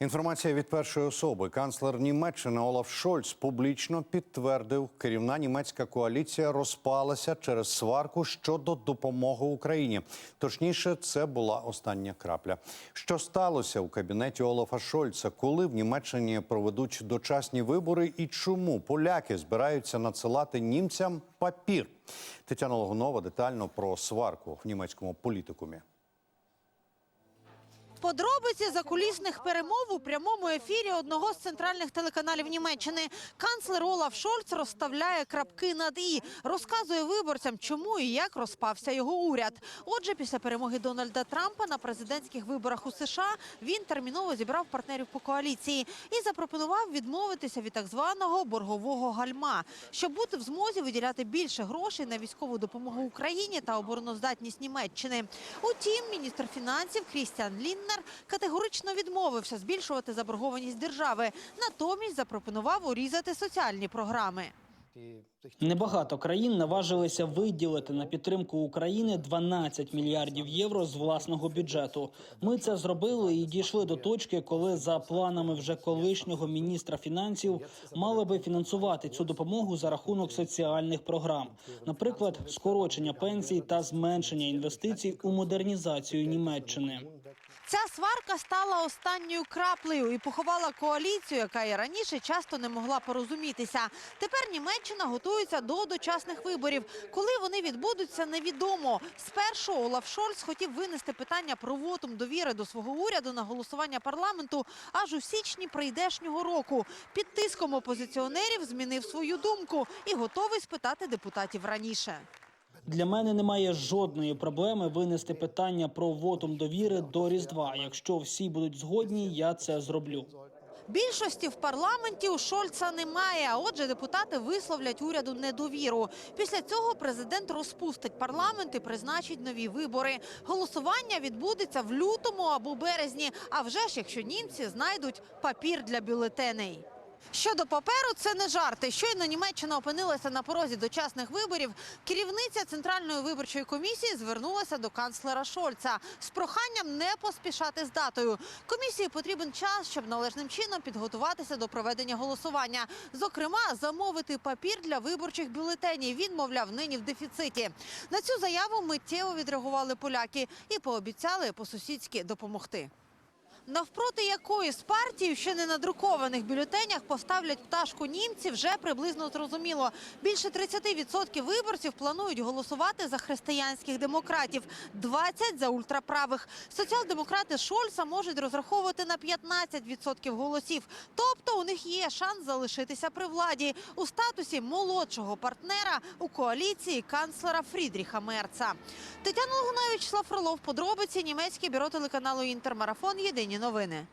Інформація від першої особи. Канцлер Німеччини Олаф Шольц публічно підтвердив, керівна німецька коаліція розпалася через сварку щодо допомоги Україні. Точніше, це була остання крапля. Що сталося у кабінеті Олафа Шольца, коли в Німеччині проведуть дочасні вибори, і чому поляки збираються надсилати німцям папір? Тетяна Логунова детально про сварку в німецькому політикумі. Подробиці закулісних перемов у прямому ефірі одного з центральних телеканалів Німеччини. Канцлер Олаф Шольц розставляє крапки над і розказує виборцям, чому і як розпався його уряд. Отже, після перемоги Дональда Трампа на президентських виборах у США він терміново зібрав партнерів по коаліції і запропонував відмовитися від так званого боргового гальма, щоб бути в змозі виділяти більше грошей на військову допомогу Україні та обороноздатність Німеччини. Утім, міністр фінансів Крістіан Ліннер категорично відмовився збільшувати заборгованість держави. Натомість запропонував урізати соціальні програми. Небагато країн наважилися виділити на підтримку України 12 мільярдів євро з власного бюджету. Ми це зробили і дійшли до точки, коли за планами вже колишнього міністра фінансів мали би фінансувати цю допомогу за рахунок соціальних програм, наприклад, скорочення пенсій та зменшення інвестицій у модернізацію Німеччини. Ця сварка стала останньою краплею і поховала коаліцію, яка і раніше часто не могла порозумітися. Тепер Німеччина готується до дочасних виборів. Коли вони відбудуться, невідомо. Спершу Олаф Шольц хотів винести питання про вотум довіри до свого уряду на голосування парламенту аж у січні прийдешнього року. Під тиском опозиціонерів змінив свою думку і готовий спитати депутатів раніше. Для мене немає жодної проблеми винести питання про вотум довіри до Різдва. Якщо всі будуть згодні, я це зроблю. Більшості в парламенті у Шольца немає. Отже, депутати висловлять уряду недовіру. Після цього президент розпустить парламент і призначить нові вибори. Голосування відбудеться в лютому або березні. А вже ж, якщо німці знайдуть папір для бюлетеней. Щодо паперу, це не жарти. Щойно Німеччина опинилася на порозі дочасних виборів. Керівниця центральної виборчої комісії звернулася до канцлера Шольца з проханням не поспішати з датою. Комісії потрібен час, щоб належним чином підготуватися до проведення голосування. Зокрема, замовити папір для виборчих бюлетенів. Він, мовляв, нині в дефіциті. На цю заяву миттєво відреагували поляки і пообіцяли по-сусідськи допомогти. Навпроти якої з партій ще не надрукованих бюлетенях поставлять пташку німці, вже приблизно зрозуміло. Більше 30% виборців планують голосувати за християнських демократів, 20% – за ультраправих. Соціал-демократи Шольца можуть розраховувати на 15% голосів. Тобто у них є шанс залишитися при владі у статусі молодшого партнера у коаліції канцлера Фрідріха Мерца. Тетяна Лугунович, Слав Фролов, подробиці німецьке бюро телеканалу Інтермарафон. Новини.